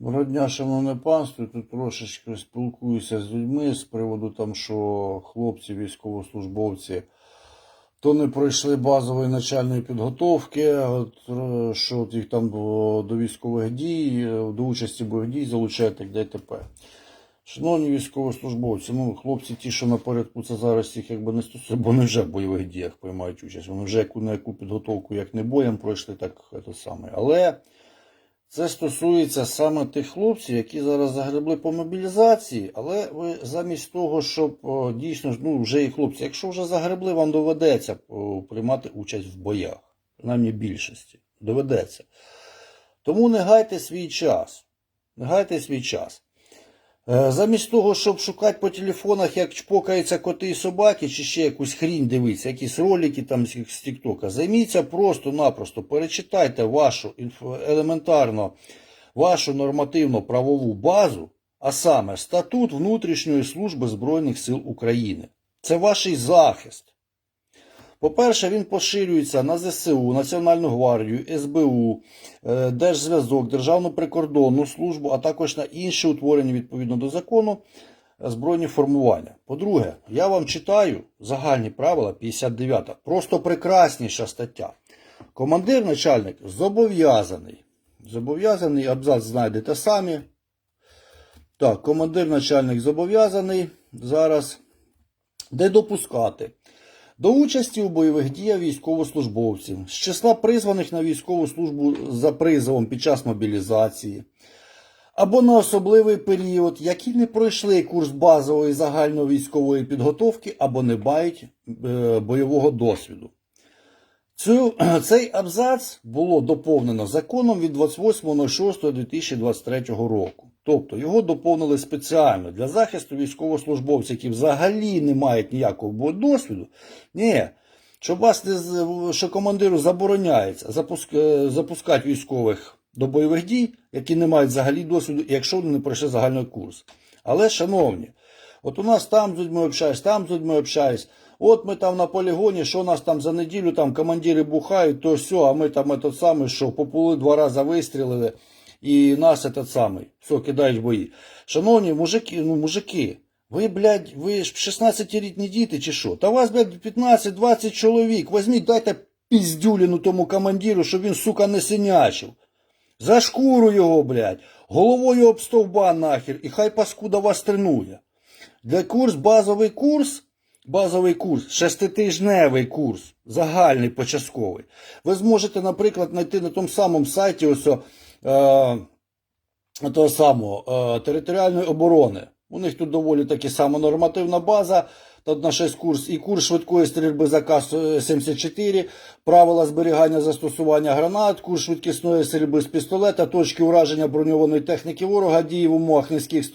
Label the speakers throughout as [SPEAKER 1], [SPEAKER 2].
[SPEAKER 1] Доброго дня, шановне панство. Тут трошечки спілкуюся з людьми з приводу там, що хлопці, військовослужбовці, то не пройшли базової начальної підготовки, от, е, що от їх там до військових дій, е, до участі бойових дій залучають так ДТП. Шановні військовослужбовці, ну хлопці, ті, що на порядку, це зараз їх якби не стосується, бо вони вже в бойових діях приймають участь. Вони вже на яку підготовку, як не боєм пройшли, так це саме. Але це стосується саме тих хлопців, які зараз загребли по мобілізації, але ви замість того, щоб дійсно ну, вже і хлопці, якщо вже загребли, вам доведеться приймати участь в боях, принаймні більшості. Доведеться. Тому не гайте свій час. Не гайте свій час. Е, Замість того, щоб шукати по телефонах, як чпокаються коти і собаки, чи ще якусь хрінь дивитися, якісь ролики там з Тіктока, займіться просто-напросто, перечитайте вашу елементарно вашу нормативно правову базу, а саме статут внутрішньої служби Збройних сил України. Це ваш захист. По-перше, він поширюється на ЗСУ, Національну гвардію, СБУ, е, Держзв'язок, Державну прикордонну службу, а також на інші утворені відповідно до закону е, збройні формування. По-друге, я вам читаю загальні правила 59. Просто прекрасніша стаття. Командир, начальник зобов'язаний. Зобов'язаний, абзац знайдете самі. Так, командир, начальник зобов'язаний зараз де допускати до участі у бойових діях військовослужбовців з числа призваних на військову службу за призовом під час мобілізації або на особливий період, які не пройшли курс базової загальновійськової підготовки або не мають е, бойового досвіду. Цю, цей абзац було доповнено законом від 28.06.2023 року. Тобто його доповнили спеціально для захисту військовослужбовців, які взагалі не мають ніякого досвіду. Ні, щоб вас не що командиру забороняється запуск, е, запускати військових до бойових дій, які не мають взагалі досвіду, якщо вони не пройшли загальний курс. Але, шановні, от у нас там з людьми общаюсь, там з людьми общаюсь. От ми там на полігоні, що у нас там за неділю там командири бухають, то все, а ми там самий, що попули два рази вистрілили, і нас этот самий, все, кидають в бої. Шановні мужики, ну мужики, ви, блядь, ви ж 16-літні діти чи що? Та вас, блядь, 15-20 чоловік. Возьміть, дайте піздюліну тому командиру, щоб він, сука, не синячив. За шкуру його, блядь, головою об стовба нахер, і хай паскуда вас тренує. Для курс, базовий курс, базовий курс, шеститижневий курс, загальний початковий. Ви зможете, наприклад, знайти на тому самому сайті ось, того самого е, територіальної оборони. У них тут доволі таки сама нормативна база. Тут на 6 курс і курс швидкої стрільби заказ е, 74, правила зберігання застосування гранат, курс швидкісної стрільби з пістолета, точки ураження броньованої техніки ворога, дії в умовах низьких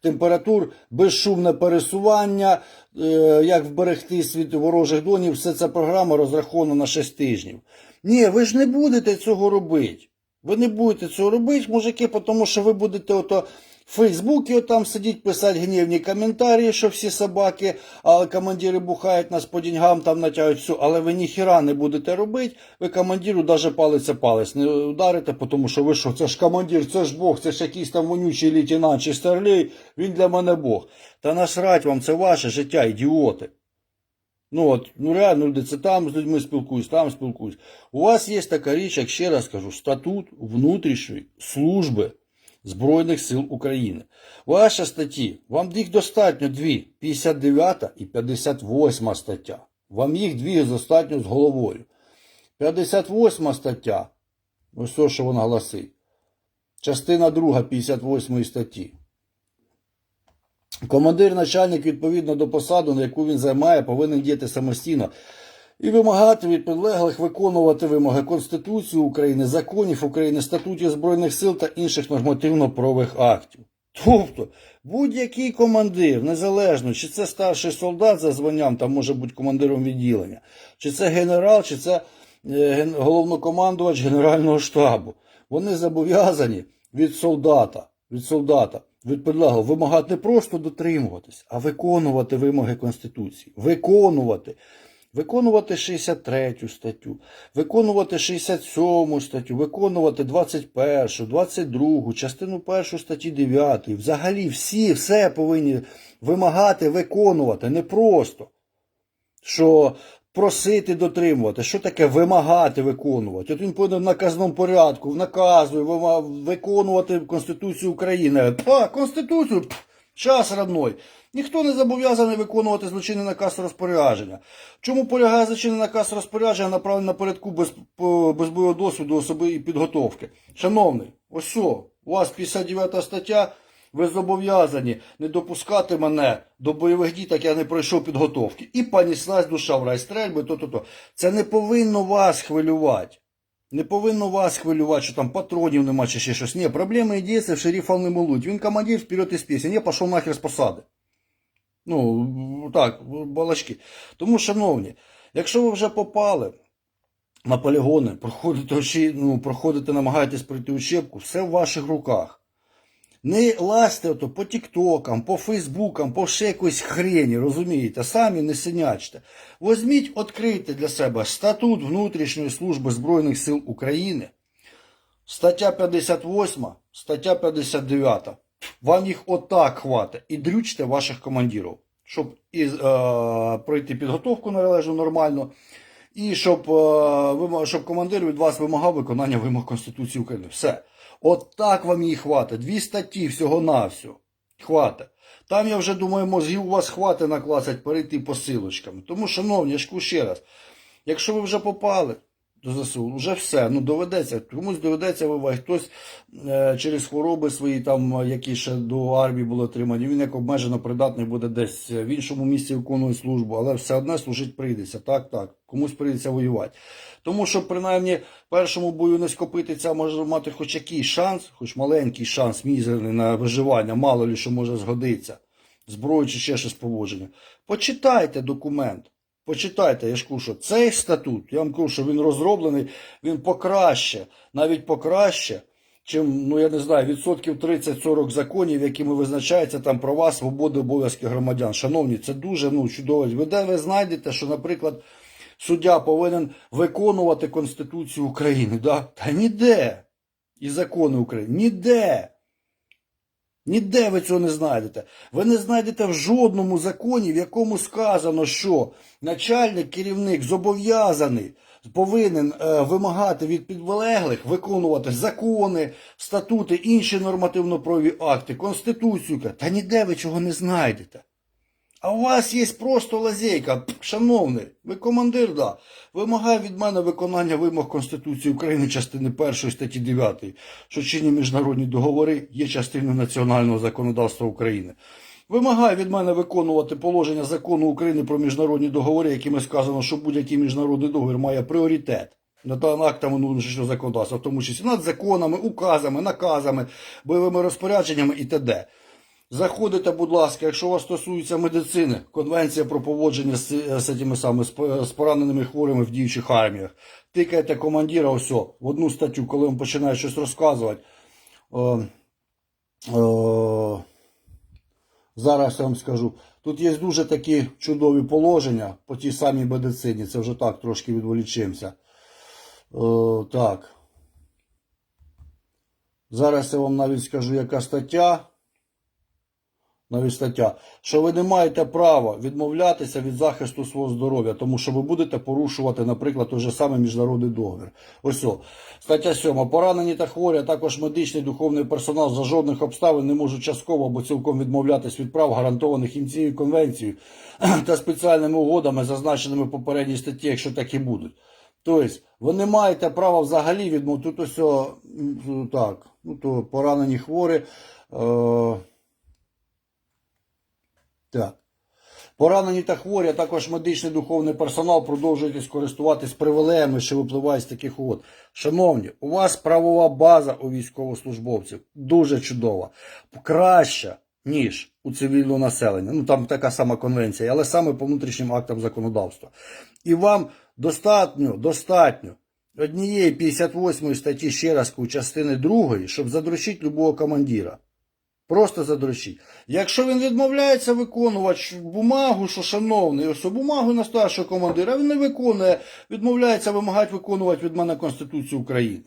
[SPEAKER 1] температур, безшумне пересування, е, як вберегтись від ворожих дронів. Все ця програма розрахована на 6 тижнів. Ні, ви ж не будете цього робити. Ви не будете цього робити, мужики, тому що ви будете ото в Фейсбуці там сидіть, писати гнівні коментарі, що всі собаки, а командири бухають нас по деньгам, там натягують все, але ви ніхіра не будете робити, ви командиру навіть палець палець не ударите, тому що ви що, це ж командир, це ж Бог, це ж якийсь там вонючий лейтенант чи старлей, він для мене Бог. Та насрать вам, це ваше життя, ідіоти. Ну от, ну реально, це там з людьми спілкуюсь, там спілкуюсь. У вас є така річ, як ще раз кажу, статут внутрішньої служби Збройних сил України. Ваші статті, вам їх достатньо дві, 59 і 58 стаття. Вам їх дві достатньо з головою. 58 стаття, ось то, що вона гласить. Частина 2 58 статті. Командир, начальник відповідно до посади, на яку він займає, повинен діяти самостійно і вимагати від підлеглих виконувати вимоги Конституції України, законів України, статутів Збройних сил та інших нормативно-правових актів. Тобто, будь-який командир, незалежно, чи це старший солдат за званням, там може бути командиром відділення, чи це генерал, чи це е, головнокомандувач Генерального штабу, вони зобов'язані від солдата, від солдата, від підлеглого вимагати не просто дотримуватись, а виконувати вимоги Конституції. Виконувати. виконувати 63 статтю, виконувати 67 статтю, виконувати 21, 22, частину 1 статті 9. Взагалі всі все повинні вимагати виконувати, не просто. Що просити дотримувати, що таке вимагати виконувати. От він повинен в наказному порядку, наказує вима- виконувати Конституцію України. А, Конституцію, пф, час родной. Ніхто не зобов'язаний виконувати злочинний наказ розпорядження. Чому полягає злочинний наказ розпорядження, направлений на порядку без, без бойового досвіду особи і підготовки? Шановний, ось що, у вас 59 стаття, ви зобов'язані не допускати мене до бойових дій, так я не пройшов підготовки. І поніслась душа в рай стрельби, то-то-то. Це не повинно вас хвилювати. Не повинно вас хвилювати, що там патронів нема чи ще щось. Ні, проблеми і дійсно шерифа не молуть. Він командир вперед із пісень. Я пішов нахер з посади. Ну, так, балачки. Тому, шановні, якщо ви вже попали на полігони, проходите, ну, проходите, намагаєтесь пройти учебку, все в ваших руках. Не лазьте ото по тіктокам, по фейсбукам, по ще якоїсь хрені, розумієте, самі не синячте. Возьміть, відкрийте для себе статут внутрішньої служби Збройних сил України, стаття 58, стаття 59. Вам їх отак хватить. І дрючте ваших командирів, щоб і, е, пройти підготовку належну нормально, і щоб, е, щоб командир від вас вимагав виконання вимог Конституції України. Все. От так вам її хватить. Дві статті всього-навсього. Хватить. Там, я вже думаю, мозгів у вас хватить наклацать перейти по силочкам. Тому, шановні, я ж ще раз, якщо ви вже попали до ЗСУ, вже все, ну доведеться, комусь доведеться вивати, хтось е, через хвороби свої, там, які ще до армії були отримані, він як обмежено придатний буде десь в іншому місці виконує службу, але все одне служить прийдеться. Так, так, комусь прийдеться воювати. Тому що принаймні першому бою не скопитися може мати хоч якийсь шанс, хоч маленький шанс мізерний на виживання, мало ли що може згодитися, зброю чи ще щось поводження. Почитайте документ. Почитайте, я ж кажу, що цей статут, я вам кажу, що він розроблений, він покраще, навіть покраще, чим, ну я не знаю, відсотків 30-40 законів, якими визначаються там права, свободи, обов'язки громадян. Шановні, це дуже ну, чудово. Ви де ви знайдете, що, наприклад, суддя повинен виконувати Конституцію України, да? Та ніде. І закони України. Ніде. Ніде ви цього не знайдете. Ви не знайдете в жодному законі, в якому сказано, що начальник, керівник зобов'язаний, повинен е, вимагати від підлеглих виконувати закони, статути, інші нормативно-правові акти, конституцію. Та ніде ви цього не знайдете. А у вас є просто лазейка. Шановний, ви командир, да. Вимагає від мене виконання вимог Конституції України частини 1 статті 9, що чинні міжнародні договори є частиною національного законодавства України. Вимагає від мене виконувати положення закону України про міжнародні договори, якими сказано, що будь-який міжнародний договір має пріоритет над актами внутрішнього законодавства, в тому числі над законами, указами, наказами, бойовими розпорядженнями і т.д. Заходите, будь ласка, якщо вас стосується медицини, конвенція про поводження з, з, цими саме, з, пораненими хворими в діючих арміях. Тикаєте командира, ось в одну статтю, коли він починає щось розказувати. Е, е, зараз я вам скажу. Тут є дуже такі чудові положення по тій самій медицині. Це вже так трошки відволічимося. Е, так. Зараз я вам навіть скажу, яка стаття навіть стаття, що ви не маєте права відмовлятися від захисту свого здоров'я, тому що ви будете порушувати, наприклад, той же самий міжнародний договір. Ось о. Стаття 7. Поранені та хворі, а також медичний духовний персонал за жодних обставин не можуть частково або цілком відмовлятись від прав, гарантованих їм цією конвенцією та спеціальними угодами, зазначеними в попередній статті, якщо такі будуть. Тобто, ви не маєте права взагалі відмовити. Тут ось о, так, ну то поранені хворі. Е- так. Поранені та хворі, а також медичний духовний персонал продовжують користуватись привілеями, що випливають з таких угод. Шановні, у вас правова база у військовослужбовців дуже чудова, краща, ніж у цивільного населення. Ну там така сама конвенція, але саме по внутрішнім актам законодавства. І вам достатньо, достатньо однієї 58 статті ще раз кажу, частини 2, щоб задручити любого командира. Просто задрочіть. Якщо він відмовляється виконувати бумагу, що шановний, ось бумагу на старшого командира, він не виконує, відмовляється вимагати виконувати від мене Конституцію України.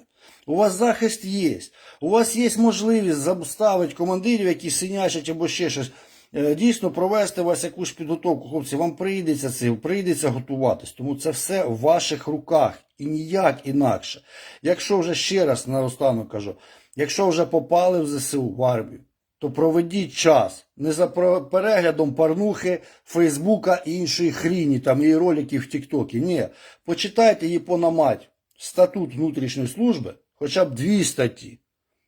[SPEAKER 1] У вас захист є. У вас є можливість заставити командирів, які синячать або ще щось, е, дійсно провести у вас якусь підготовку. Хлопці, вам прийдеться це, прийдеться готуватись. Тому це все в ваших руках і ніяк інакше. Якщо вже ще раз наостанок кажу, якщо вже попали в ЗСУ в армію, то проведіть час не за переглядом парнухи, Фейсбука і іншої хріні, там і роликів в Тіктокі. Ні, почитайте її понамать. Статут внутрішньої служби, хоча б дві статті.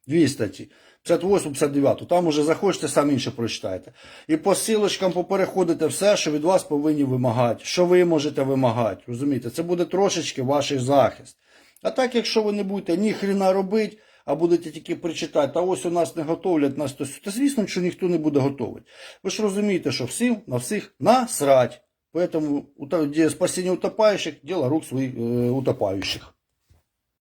[SPEAKER 1] Дві статті. 58, 59. Там уже захочете, сам інше прочитаєте. І по силочкам попереходите все, що від вас повинні вимагати, що ви можете вимагати. Розумієте, це буде трошечки ваш захист. А так, якщо ви не будете ні хрена робити, а будете тільки причитати, та ось у нас не готовлять нас то, Та звісно, що ніхто не буде готовити. Ви ж розумієте, що всім на всіх насрать. Поэтому ута- де спасіння утопаючих – діло рук своїх е, утопаючих.